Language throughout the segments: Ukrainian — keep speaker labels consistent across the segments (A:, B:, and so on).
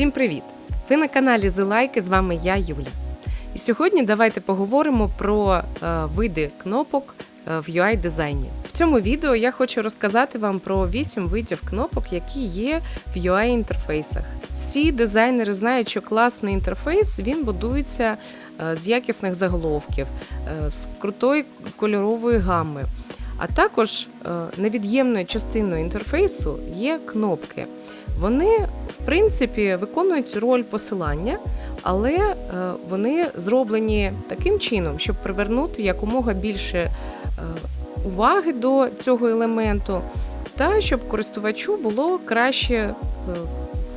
A: Всім привіт! Ви на каналі Зелайки, з вами я, Юля. І сьогодні давайте поговоримо про е, види кнопок е, в UI дизайні. В цьому відео я хочу розказати вам про 8 видів кнопок, які є в UI інтерфейсах. Всі дизайнери знають, що класний інтерфейс він будується е, з якісних заголовків, з крутої кольорової гами. А також невід'ємною частиною інтерфейсу є кнопки. Вони, в принципі, виконують роль посилання, але е, вони зроблені таким чином, щоб привернути якомога більше е, уваги до цього елементу, та щоб користувачу було краще е,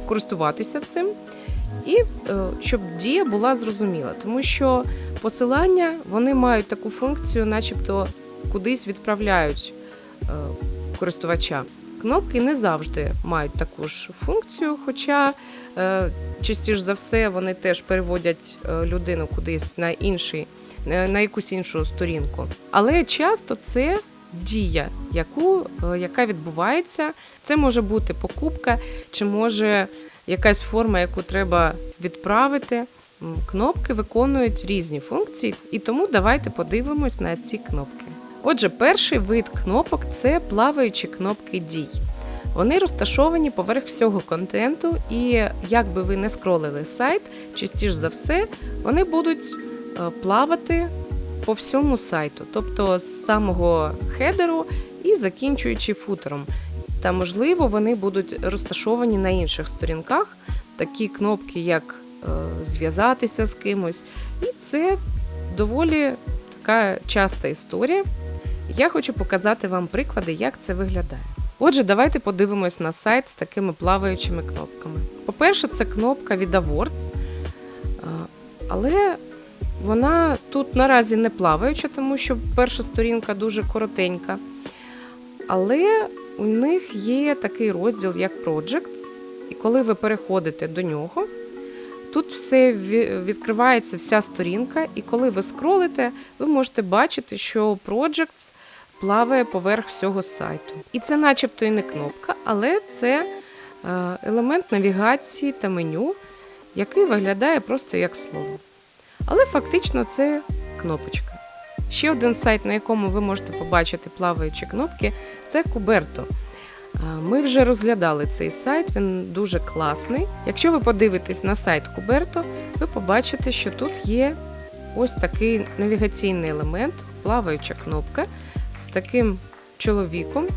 A: користуватися цим, і щоб дія була зрозуміла, тому що посилання вони мають таку функцію, начебто кудись відправляють користувача. Кнопки не завжди мають таку ж функцію, хоча е, частіше за все вони теж переводять е, людину кудись на інший, е, на якусь іншу сторінку. Але часто це дія, яку, яка відбувається. Це може бути покупка, чи може якась форма, яку треба відправити. Кнопки виконують різні функції, і тому давайте подивимось на ці кнопки. Отже, перший вид кнопок це плаваючі кнопки дій. Вони розташовані поверх всього контенту, і як би ви не скролили сайт, частіше за все, вони будуть е, плавати по всьому сайту, тобто з самого хедеру і закінчуючи футером. Та можливо, вони будуть розташовані на інших сторінках, такі кнопки, як е, зв'язатися з кимось. І це доволі така часта історія. Я хочу показати вам приклади, як це виглядає. Отже, давайте подивимось на сайт з такими плаваючими кнопками. По-перше, це кнопка від Awards, але вона тут наразі не плаваюча, тому що перша сторінка дуже коротенька. Але у них є такий розділ, як Projects, і коли ви переходите до нього, тут все відкривається вся сторінка, і коли ви скролите, ви можете бачити, що Projects плаває поверх всього сайту. І це начебто і не кнопка, але це е, елемент навігації та меню, який виглядає просто як слово. Але фактично це кнопочка. Ще один сайт, на якому ви можете побачити плаваючі кнопки, це Куберто. Е, Ми вже розглядали цей сайт, він дуже класний. Якщо ви подивитесь на сайт Куберто, ви побачите, що тут є ось такий навігаційний елемент, плаваюча кнопка з таким чоловіком,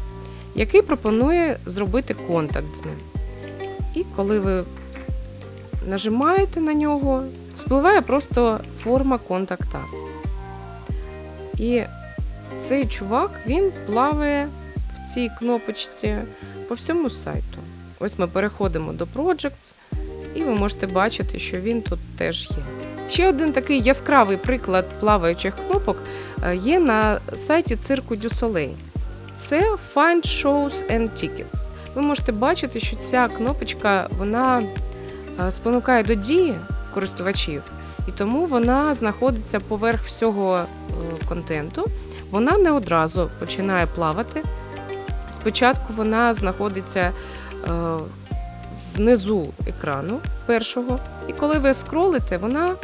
A: який пропонує зробити контакт з ним. І коли ви нажимаєте на нього, спливає просто форма Us. І цей чувак він плаває в цій кнопочці по всьому сайту. Ось ми переходимо до Projects, і ви можете бачити, що він тут теж є. Ще один такий яскравий приклад плаваючих кнопок е, є на сайті цирку Дю Soleil. Це Find Shows and Tickets. Ви можете бачити, що ця кнопочка вона е, спонукає до дії користувачів, і тому вона знаходиться поверх всього е, контенту. Вона не одразу починає плавати. Спочатку вона знаходиться внизу екрану першого, і коли ви скролите, вона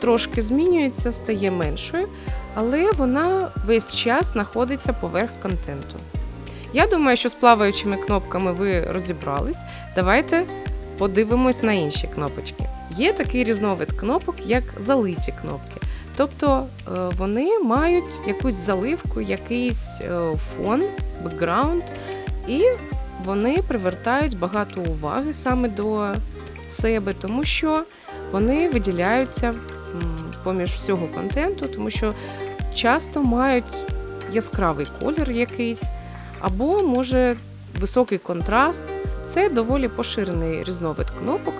A: трошки змінюється, стає меншою, але вона весь час знаходиться поверх контенту. Я думаю, що з плаваючими кнопками ви розібрались. Давайте подивимось на інші кнопочки. Є такий різновид кнопок, як залиті кнопки. Тобто е, вони мають якусь заливку, якийсь е, фон, бекграунд, і вони привертають багато уваги саме до себе, тому що вони виділяються поміж всього контенту, тому що часто мають яскравий колір якийсь, або може високий контраст. Це доволі поширений різновид кнопок.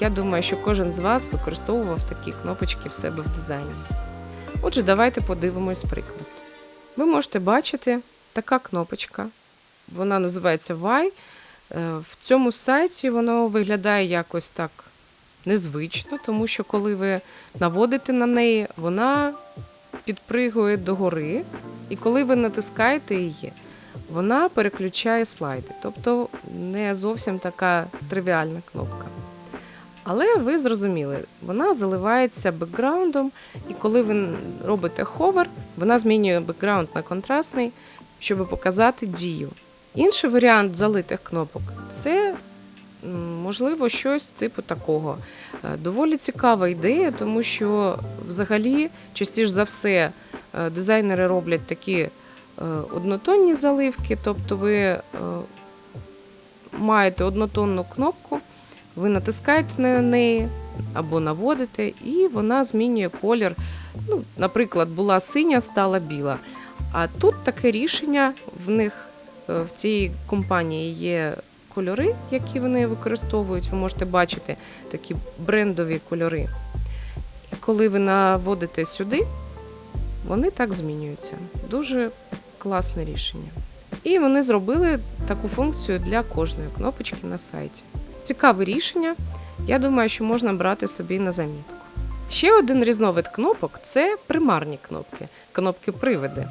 A: Я думаю, що кожен з вас використовував такі кнопочки в себе в дизайні. Отже, давайте подивимось приклад. Ви можете бачити така кнопочка. Вона називається Y. Е, В цьому сайті воно виглядає якось так незвично, тому що коли ви наводите на неї, вона підпригує догори, і коли ви натискаєте її, вона переключає слайди. Тобто не зовсім така тривіальна кнопка. Але ви зрозуміли, вона заливається бекграундом, і коли ви робите ховер, вона змінює бекграунд на контрастний, щоб показати дію. Інший варіант залитих кнопок це можливо щось типу такого. Е, Доволі цікава ідея, тому що взагалі частіше за все е, дизайнери роблять такі е, однотонні заливки, тобто ви маєте однотонну кнопку, ви натискаєте на неї або наводите, і вона змінює колір. Ну, наприклад, була синя, стала біла. А тут таке рішення в них в цій компанії є кольори, які вони використовують. Ви можете бачити такі брендові кольори. І коли ви наводите сюди, вони так змінюються. Дуже класне рішення. І вони зробили таку функцію для кожної кнопочки на сайті. Цікаве рішення. Я думаю, що можна брати собі на замітку. Ще один різновид кнопок це примарні кнопки, кнопки привиди.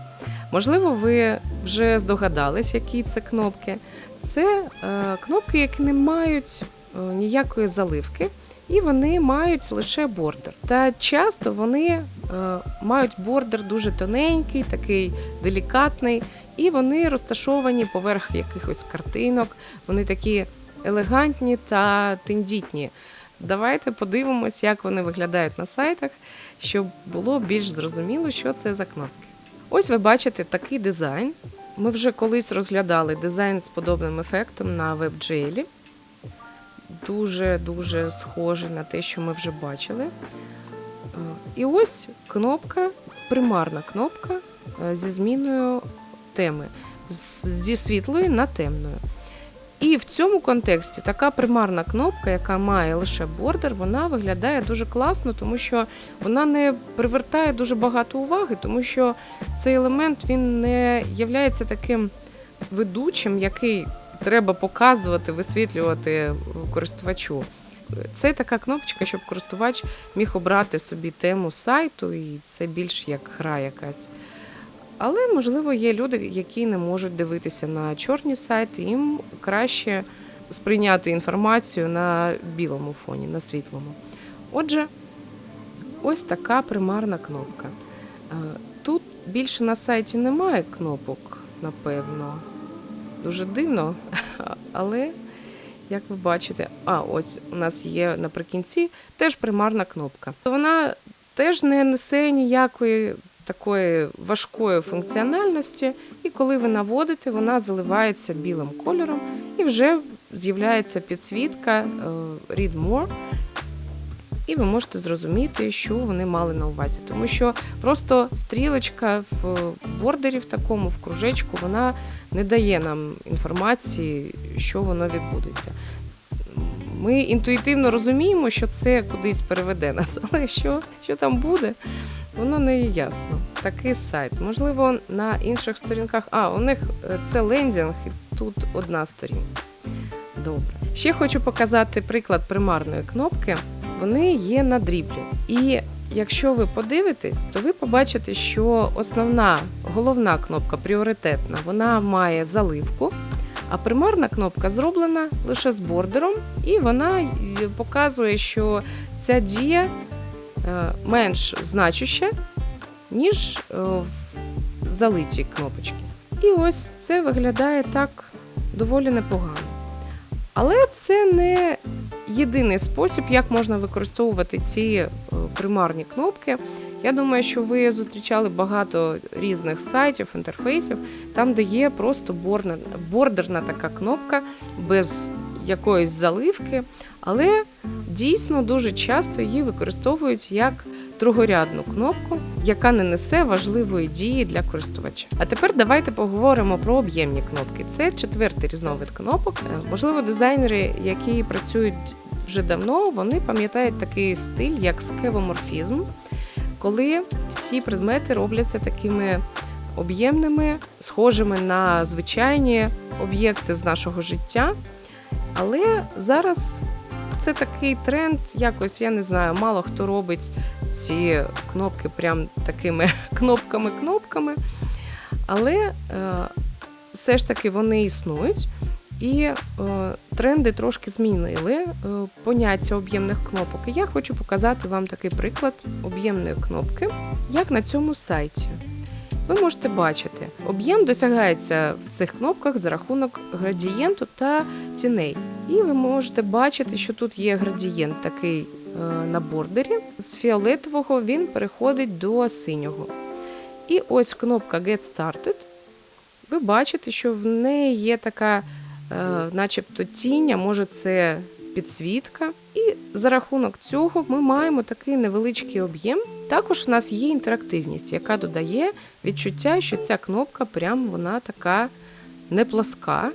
A: Можливо, ви вже здогадались, які це кнопки. Це е, кнопки, які не мають е, ніякої заливки, і вони мають лише бордер. Та часто вони е, мають бордер дуже тоненький, такий делікатний, і вони розташовані поверх якихось картинок. Вони такі елегантні та тендітні. Давайте подивимось, як вони виглядають на сайтах, щоб було більш зрозуміло, що це за кнопки. Ось ви бачите такий дизайн. Ми вже колись розглядали дизайн з подобним ефектом на WebGL. Дуже-дуже схожий на те, що ми вже бачили. Е, І ось кнопка, примарна кнопка е, зі зміною теми, зі світлої на темною. І в цьому контексті така примарна кнопка, яка має лише бордер, вона виглядає дуже класно, тому що вона не привертає дуже багато уваги, тому що цей елемент він не є таким ведучим, який треба показувати, висвітлювати користувачу. Це така кнопочка, щоб користувач міг обрати собі тему сайту, і це більш як гра якась. Але, можливо, є люди, які не можуть дивитися на чорні сайти, їм краще сприйняти інформацію на білому фоні, на світлому. Отже, ось така примарна кнопка. Е, Тут більше на сайті немає кнопок, напевно. Дуже дивно, але як ви бачите, а ось у нас є наприкінці теж примарна кнопка. Вона теж не несе ніякої такої важкої функціональності, і коли ви наводите, вона заливається білим кольором і вже з'являється підсвітка е, Read More. І ви можете зрозуміти, що вони мали на увазі. Тому що просто стрілочка в бордері в такому, в кружечку, вона не дає нам інформації, що воно відбудеться. Ми інтуїтивно розуміємо, що це кудись переведе нас, але що, що там буде, воно не ясно. Такий сайт. Можливо, на інших сторінках. А, у них е, це лендінг, і тут одна сторінка. Добре. Ще хочу показати приклад примарної кнопки. Вони є на дріблі. І якщо ви подивитесь, то ви побачите, що основна головна кнопка пріоритетна, вона має заливку. А примарна кнопка зроблена лише з бордером, і вона показує, що ця дія е, менш значуща, ніж е, в залитій кнопочці. І ось це виглядає так доволі непогано. Але це не єдиний спосіб, як можна використовувати ці е, примарні кнопки. Я думаю, що ви зустрічали багато різних сайтів, інтерфейсів, там, де є просто бордерна така кнопка без якоїсь заливки, але дійсно дуже часто її використовують як другорядну кнопку, яка не несе важливої дії для користувача. А тепер давайте поговоримо про об'ємні кнопки. Це четвертий різновид кнопок. Е, Можливо, дизайнери, які працюють вже давно, вони пам'ятають такий стиль, як скевоморфізм, коли всі предмети робляться такими об'ємними, схожими на звичайні об'єкти з нашого життя. Але зараз це такий тренд, якось я не знаю, мало хто робить ці кнопки прям такими кнопками-кнопками. Але е, все ж таки вони існують. і е, тренди трошки змінили е, поняття об'ємних кнопок. І я хочу показати вам такий приклад об'ємної кнопки, як на цьому сайті. Ви можете бачити, об'єм досягається в цих кнопках за рахунок градієнту та тіней. І ви можете бачити, що тут є градієнт такий е, на бордері. З фіолетового він переходить до синього. І ось кнопка Get Started. Ви бачите, що в неї є така, е, начебто, тінь, а може це підсвітка. І за рахунок цього ми маємо такий невеличкий об'єм. Також у нас є інтерактивність, яка додає відчуття, що ця кнопка прям вона така не плоска,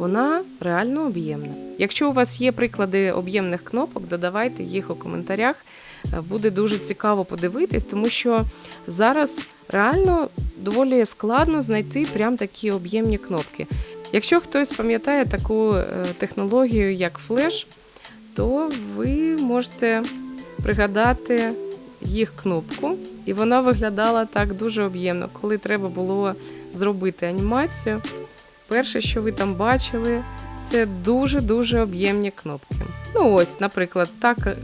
A: вона реально об'ємна. Якщо у вас є приклади об'ємних кнопок, додавайте їх у коментарях. Е, Буде дуже цікаво подивитись, тому що зараз реально доволі складно знайти прям такі об'ємні кнопки. Якщо хтось пам'ятає таку е, технологію, як флеш, то ви можете пригадати їх кнопку, і вона виглядала так дуже об'ємно, коли треба було зробити анімацію. Перше, що ви там бачили, це дуже-дуже об'ємні кнопки. Ну ось, наприклад, так е,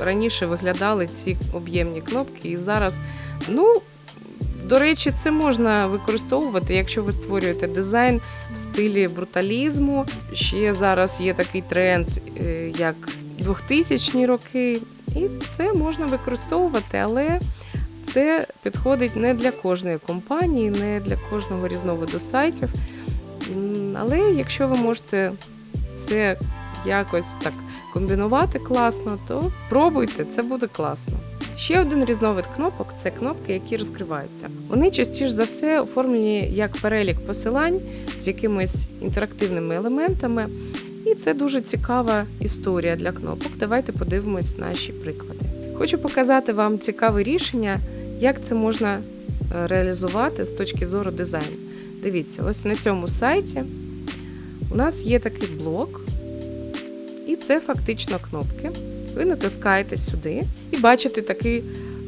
A: раніше виглядали ці об'ємні кнопки, і зараз, ну, до речі, це можна використовувати, якщо ви створюєте дизайн в стилі бруталізму. Ще зараз є такий тренд, е, як 2000-ні роки, і це можна використовувати, але це підходить не для кожної компанії, не для кожного різновиду сайтів. Але якщо ви можете це якось так комбінувати класно, то пробуйте, це буде класно. Ще один різновид кнопок це кнопки, які розкриваються. Вони частіше за все оформлені як перелік посилань з якимись інтерактивними елементами. І це дуже цікава історія для кнопок. Давайте подивимось наші приклади. Хочу показати вам цікаве рішення, як це можна е, реалізувати з точки зору дизайну. Дивіться, ось на цьому сайті у нас є такий блок, і це фактично кнопки. Ви натискаєте сюди і бачите такий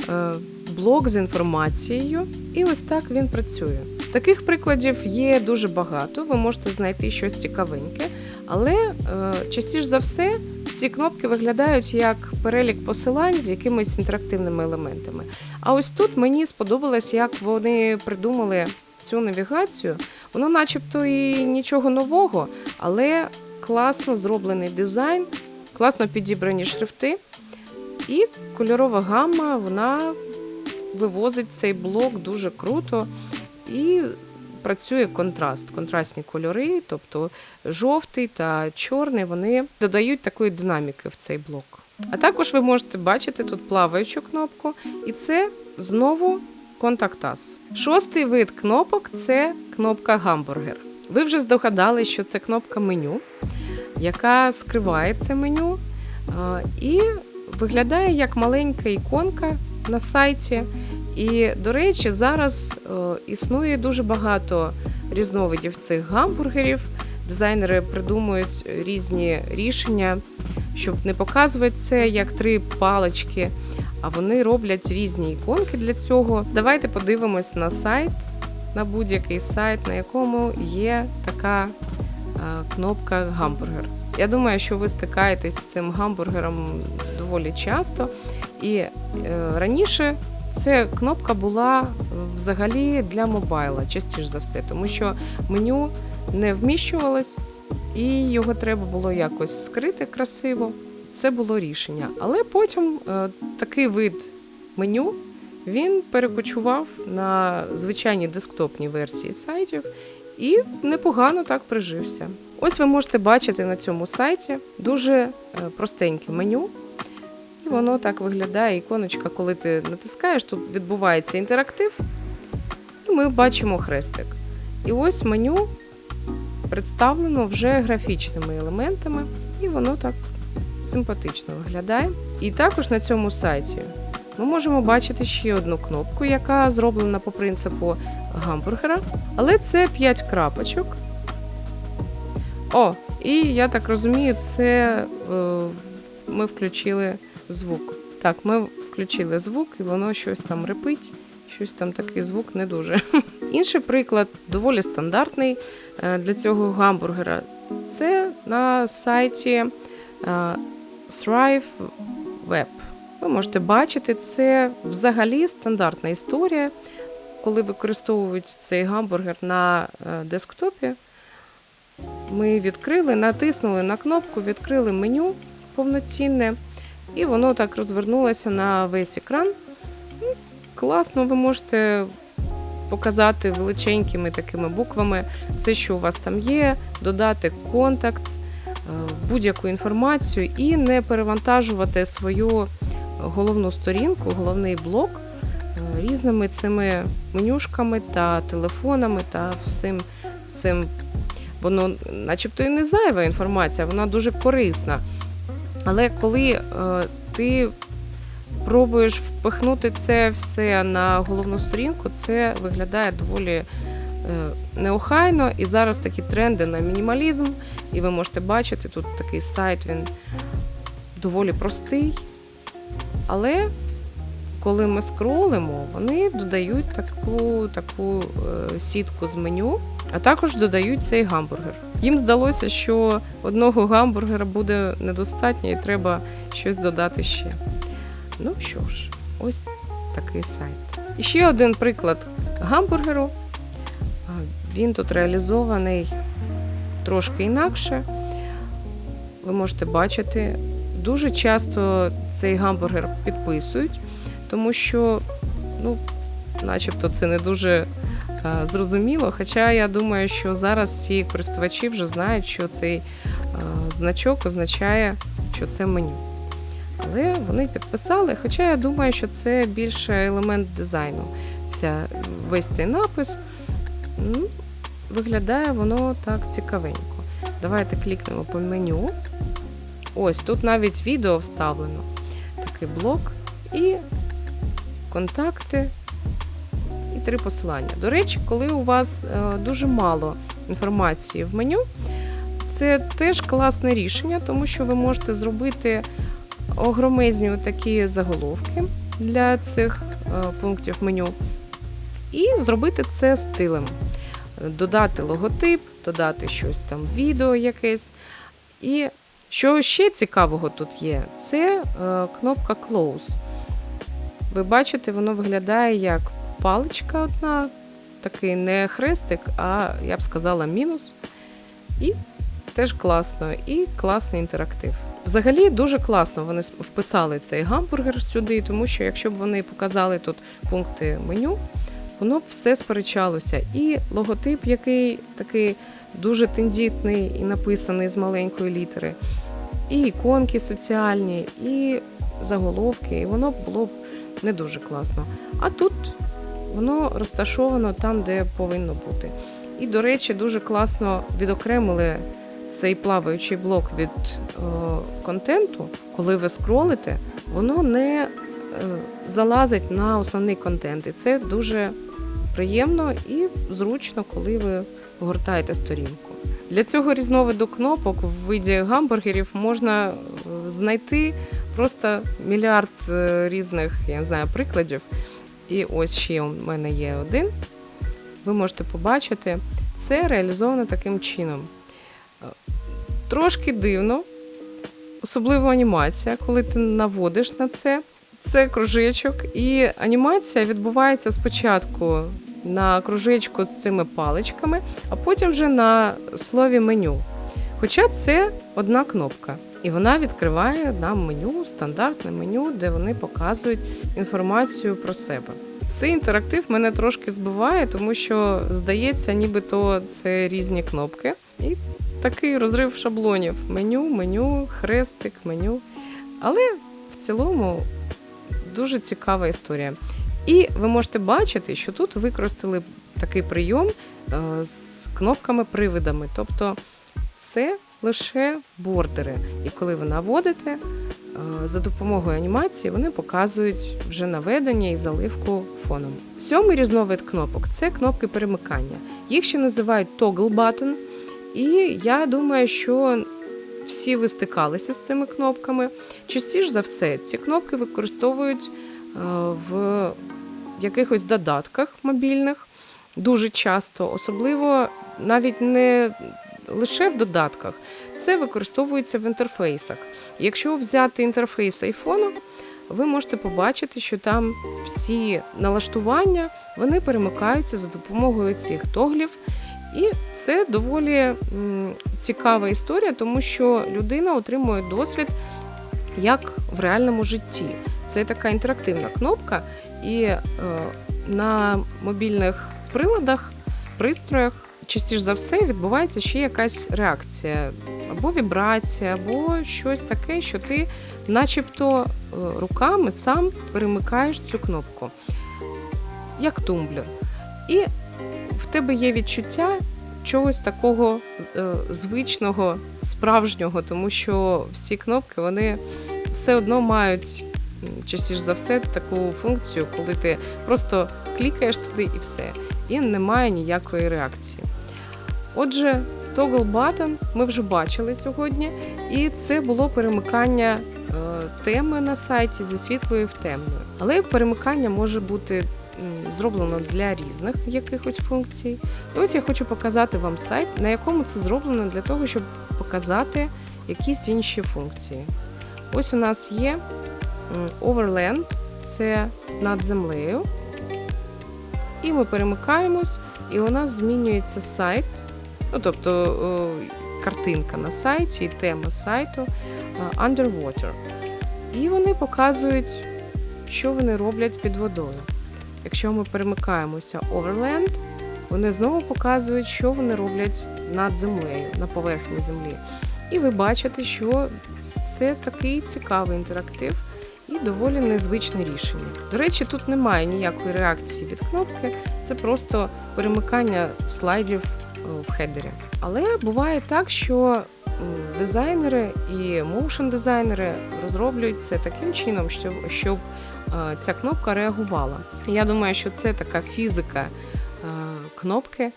A: е, блок з інформацією, і ось так він працює. Таких прикладів є дуже багато, ви можете знайти щось цікавеньке, але е, частіше за все ці кнопки виглядають як перелік посилань з якимись інтерактивними елементами. А ось тут мені сподобалось, як вони придумали цю навігацію. Воно, начебто, і нічого нового, але класно зроблений дизайн, класно підібрані шрифти, і кольорова гамма вона вивозить цей блок дуже круто і працює контраст, контрастні кольори, тобто жовтий та чорний, вони додають такої динаміки в цей блок. А також ви можете бачити тут плаваючу кнопку, і це знову контактас. Шостий вид кнопок це кнопка гамбургер. Ви вже здогадали, що це кнопка меню, яка скриває це меню і виглядає як маленька іконка на сайті. І, до речі, зараз е, існує дуже багато різновидів цих гамбургерів. Дизайнери придумують різні рішення, щоб не показувати це як три палички, а вони роблять різні іконки для цього. Давайте подивимось на сайт, на будь-який сайт, на якому є така е, кнопка гамбургер. Я думаю, що ви стикаєтесь з цим гамбургером доволі часто. І е, раніше ця кнопка була взагалі для мобайла, частіше за все, тому що меню не вміщувалось, і його треба було якось скрити красиво. Це було рішення. Але потім е, такий вид меню він перекочував на звичайні десктопні версії сайтів і непогано так прижився. Ось ви можете бачити на цьому сайті дуже е, простеньке меню. І воно так виглядає, іконочка, коли ти натискаєш, тут відбувається інтерактив, і ми бачимо хрестик. І ось меню представлено вже графічними елементами, і воно так симпатично виглядає. І також на цьому сайті ми можемо бачити ще одну кнопку, яка зроблена по принципу гамбургера, але це 5 крапочок. О, і я так розумію, це е, ми включили звук. Так, ми включили звук, і воно щось там репить, щось там такий звук не дуже. Інший приклад доволі стандартний е, для цього гамбургера. Це на сайті е, Thrive Web. Ви можете бачити, це взагалі стандартна історія, коли використовують цей гамбургер на е, десктопі. Ми відкрили, натиснули на кнопку, відкрили меню повноцінне, і воно так розвернулося на весь екран. Ну, Класно, ви можете показати величенькими такими буквами все, що у вас там є, додати контакт, будь-яку інформацію і не перевантажувати свою головну сторінку, головний блок е, різними цими менюшками та телефонами та всім цим. Воно, начебто, і не зайва інформація, вона дуже корисна. Але коли е, ти пробуєш впихнути це все на головну сторінку, це виглядає доволі е, неохайно. І зараз такі тренди на мінімалізм. І ви можете бачити, тут такий сайт, він доволі простий. Але коли ми скролимо, вони додають таку, таку е, сітку з меню, а також додають цей гамбургер. Їм здалося, що одного гамбургера буде недостатньо і треба щось додати ще. Ну що ж, ось такий сайт. І ще один приклад гамбургеру. Він тут реалізований трошки інакше. Ви можете бачити, дуже часто цей гамбургер підписують, тому що, ну, начебто, це не дуже а, зрозуміло. Хоча я думаю, що зараз всі користувачі вже знають, що цей а, значок означає, що це меню. Але вони підписали, хоча я думаю, що це більше елемент дизайну. Вся, весь цей напис. Ну, виглядає воно так цікавенько. Давайте клікнемо по меню. Ось тут навіть відео вставлено. Такий блок і контакти і три посилання. До речі, коли у вас е, дуже мало інформації в меню, це теж класне рішення, тому що ви можете зробити огромезні такі заголовки для цих е, пунктів меню і зробити це стилем. Додати логотип, додати щось там, відео якесь. І що ще цікавого тут є, це е, кнопка Close. Ви бачите, воно виглядає як паличка одна, такий не хрестик, а я б сказала мінус. І теж класно, і класний інтерактив. Взагалі дуже класно вони вписали цей гамбургер сюди, тому що якщо б вони показали тут пункти меню, воно все сперечалося. І логотип, який такий дуже тендітний і написаний з маленької літери, і іконки соціальні, і заголовки, і воно було б не дуже класно. А тут воно розташовано там, де повинно бути. І, до речі, дуже класно відокремили цей плаваючий блок від е, контенту, коли ви скролите, воно не е, залазить на основний контент. І це дуже приємно і зручно, коли ви гортаєте сторінку. Для цього різновиду кнопок в виді гамбургерів можна е, знайти просто мільярд е, різних, я не знаю, прикладів. І ось ще у мене є один. Ви можете побачити, це реалізовано таким чином. Трошки дивно, особливо анімація, коли ти наводиш на це. Це кружечок, і анімація відбувається спочатку на кружечку з цими паличками, а потім вже на слові меню. Хоча це одна кнопка, і вона відкриває нам меню, стандартне меню, де вони показують інформацію про себе. Цей інтерактив мене трошки збиває, тому що здається, нібито це різні кнопки. І такий розрив шаблонів: меню, меню, хрестик, меню. Але в цілому дуже цікава історія. І ви можете бачити, що тут використали такий прийом е, з кнопками-привидами. Тобто це лише бордери. І коли ви наводите, е, за допомогою анімації вони показують вже наведення і заливку фоном. Сьомий різновид кнопок це кнопки перемикання. Їх ще називають toggle button. І я думаю, що всі ви стикалися з цими кнопками. Частіше за все, ці кнопки використовують в якихось додатках мобільних дуже часто, особливо навіть не лише в додатках. Це використовується в інтерфейсах. Якщо взяти інтерфейс айфону, ви можете побачити, що там всі налаштування вони перемикаються за допомогою цих тоглів. І це доволі цікава історія, тому що людина отримує досвід як в реальному житті. Це така інтерактивна кнопка, і е, на мобільних приладах, пристроях частіше за все відбувається ще якась реакція, або вібрація, або щось таке, що ти, начебто, е, руками сам перемикаєш цю кнопку, як тумблер. І в тебе є відчуття чогось такого е, звичного, справжнього, тому що всі кнопки вони все одно мають частіше за все таку функцію, коли ти просто клікаєш туди і все, і немає ніякої реакції. Отже, Toggle Button ми вже бачили сьогодні, і це було перемикання е, теми на сайті зі світлої в темною. Але перемикання може бути зроблено для різних якихось функцій. І ось я хочу показати вам сайт, на якому це зроблено для того, щоб показати якісь інші функції. Ось у нас є Overland, це над землею. І ми перемикаємось, і у нас змінюється сайт. Ну, тобто е, картинка на сайті і тема сайту е, Underwater. І вони показують, що вони роблять під водою. Якщо ми перемикаємося Overland, вони знову показують, що вони роблять над землею, на поверхні землі. І ви бачите, що це такий цікавий інтерактив і доволі незвичне рішення. До речі, тут немає ніякої реакції від кнопки, це просто перемикання слайдів е, в хедері. Але буває так, що дизайнери і моушн-дизайнери розроблюють це таким чином, щоб, щоб е, ця кнопка реагувала. Я думаю, що це така фізика е, кнопки,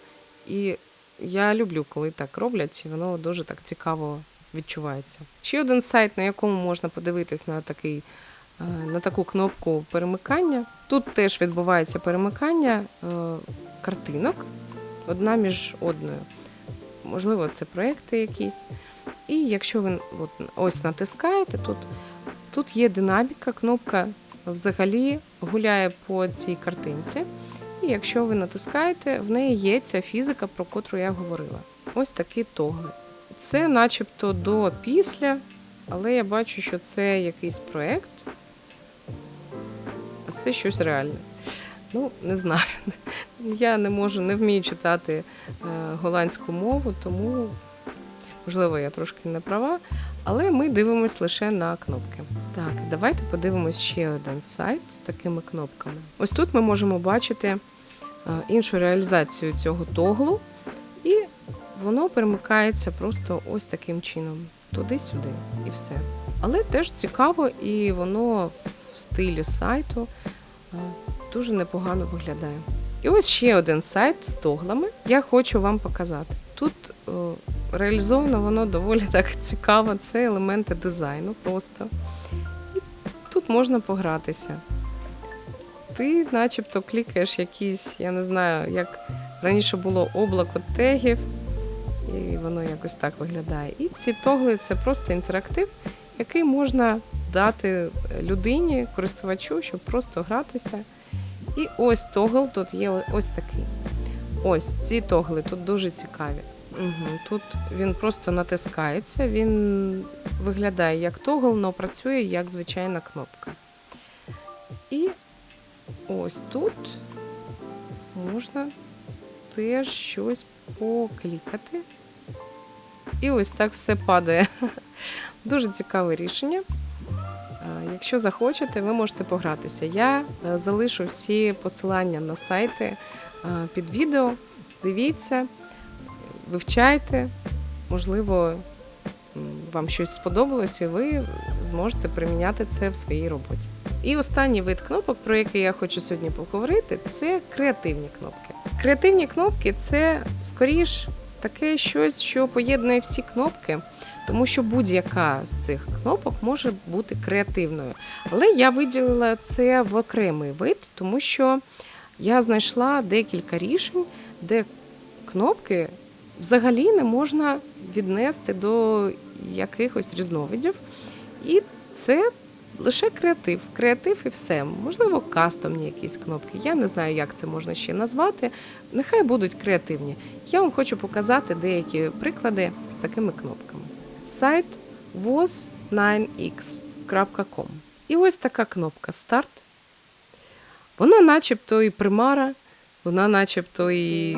A: і я люблю, коли так роблять, і воно дуже так цікаво відчувається. Ще один сайт, на якому можна подивитись на такий. Е, На таку кнопку перемикання. Тут теж відбувається перемикання е, картинок одна між одною. Можливо, це проекти якісь. І якщо ви от, ось натискаєте, тут, тут є динаміка, кнопка взагалі гуляє по цій картинці. І якщо ви натискаєте, в неї є ця фізика, про котру я говорила. Ось такі тогли. Це начебто до після, але я бачу, що це якийсь проект, це щось реальне. Ну, не знаю. Я не можу, не вмію читати е, голландську мову, тому можливо я трошки не права. Але ми дивимось лише на кнопки. Так, давайте подивимось ще один сайт з такими кнопками. Ось тут ми можемо бачити е, іншу реалізацію цього тоглу, і воно перемикається просто ось таким чином, туди-сюди, і все. Але теж цікаво, і воно в стилі сайту е, дуже непогано виглядає. І ось ще один сайт з тоглами. Я хочу вам показати. Тут е, реалізовано воно доволі так цікаво. Це елементи дизайну просто. І тут можна погратися. Ти начебто клікаєш якісь, я не знаю, як раніше було облако тегів, і воно якось так виглядає. І ці тогли це просто інтерактив, який можна дати людині, користувачу, щоб просто гратися. І ось тогл тут є ось такий. Ось ці тогли тут дуже цікаві. Угу. Тут він просто натискається, він виглядає як тогл, але працює як звичайна кнопка. І ось тут можна теж щось поклікати. І ось так все падає. Дуже цікаве рішення. Якщо захочете, ви можете погратися. Я е, залишу всі посилання на сайти е, під відео. Дивіться, вивчайте, можливо, вам щось сподобалось, і ви зможете приміняти це в своїй роботі. І останній вид кнопок, про який я хочу сьогодні поговорити, це креативні кнопки. Креативні кнопки це скоріш таке щось, що поєднує всі кнопки. Тому що будь-яка з цих кнопок може бути креативною. Але я виділила це в окремий вид, тому що я знайшла декілька рішень, де кнопки взагалі не можна віднести до якихось різновидів. І це лише креатив. Креатив і все. Можливо, кастомні якісь кнопки. Я не знаю, як це можна ще назвати. Нехай будуть креативні. Я вам хочу показати деякі приклади з такими кнопками. Сайт was9x.com. І ось така кнопка Старт. Вона начебто і примара, вона начебто і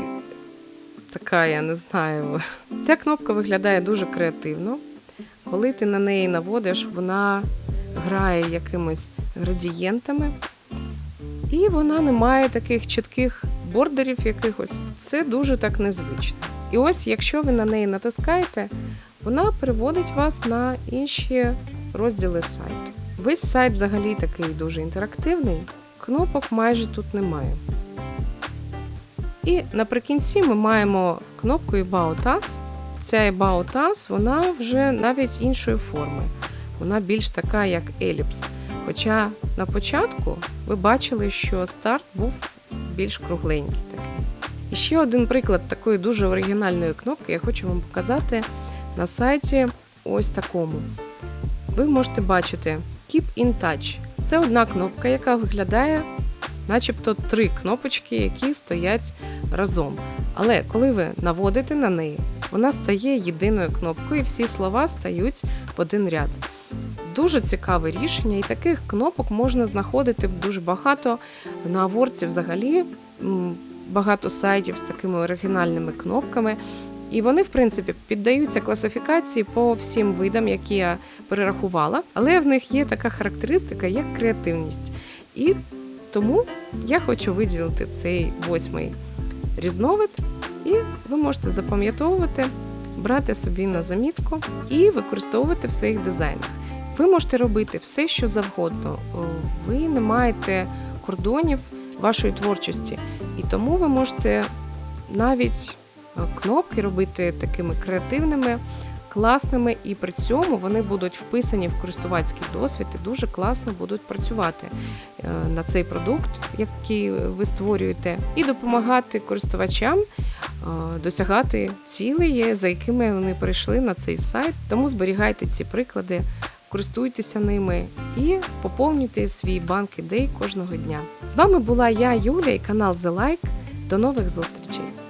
A: така, я не знаю. Ця кнопка виглядає дуже креативно. Коли ти на неї наводиш, вона грає якимось градієнтами, і вона не має таких чітких бордерів якихось. Це дуже так незвично. І ось, якщо ви на неї натискаєте, вона переводить вас на інші розділи сайту. Весь сайт взагалі такий дуже інтерактивний, кнопок майже тут немає. І наприкінці ми маємо кнопку About Us. Ця About Us, вона вже навіть іншої форми. Вона більш така, як еліпс. Хоча на початку ви бачили, що старт був більш кругленький такий. І ще один приклад такої дуже оригінальної кнопки я хочу вам показати на сайті ось такому. Ви можете бачити Keep in Touch. Це одна кнопка, яка виглядає, начебто три кнопочки, які стоять разом. Але коли ви наводите на неї, вона стає єдиною кнопкою, і всі слова стають в один ряд. Дуже цікаве рішення, і таких кнопок можна знаходити дуже багато на Аворці взагалі. Багато сайтів з такими оригінальними кнопками. І вони, в принципі, піддаються класифікації по всім видам, які я перерахувала, але в них є така характеристика, як креативність. І тому я хочу виділити цей восьмий різновид, і ви можете запам'ятовувати, брати собі на замітку і використовувати в своїх дизайнах. Ви можете робити все, що завгодно. Ви не маєте кордонів вашої творчості, і тому ви можете навіть кнопки робити такими креативними, класними, і при цьому вони будуть вписані в користувацький досвід і дуже класно будуть працювати е, на цей продукт, який ви створюєте, і допомагати користувачам е, досягати цілей, за якими вони прийшли на цей сайт. Тому зберігайте ці приклади. Користуйтеся ними і поповнюйте свій банк ідей кожного дня. З вами була я, Юля, і канал The Like. До нових зустрічей!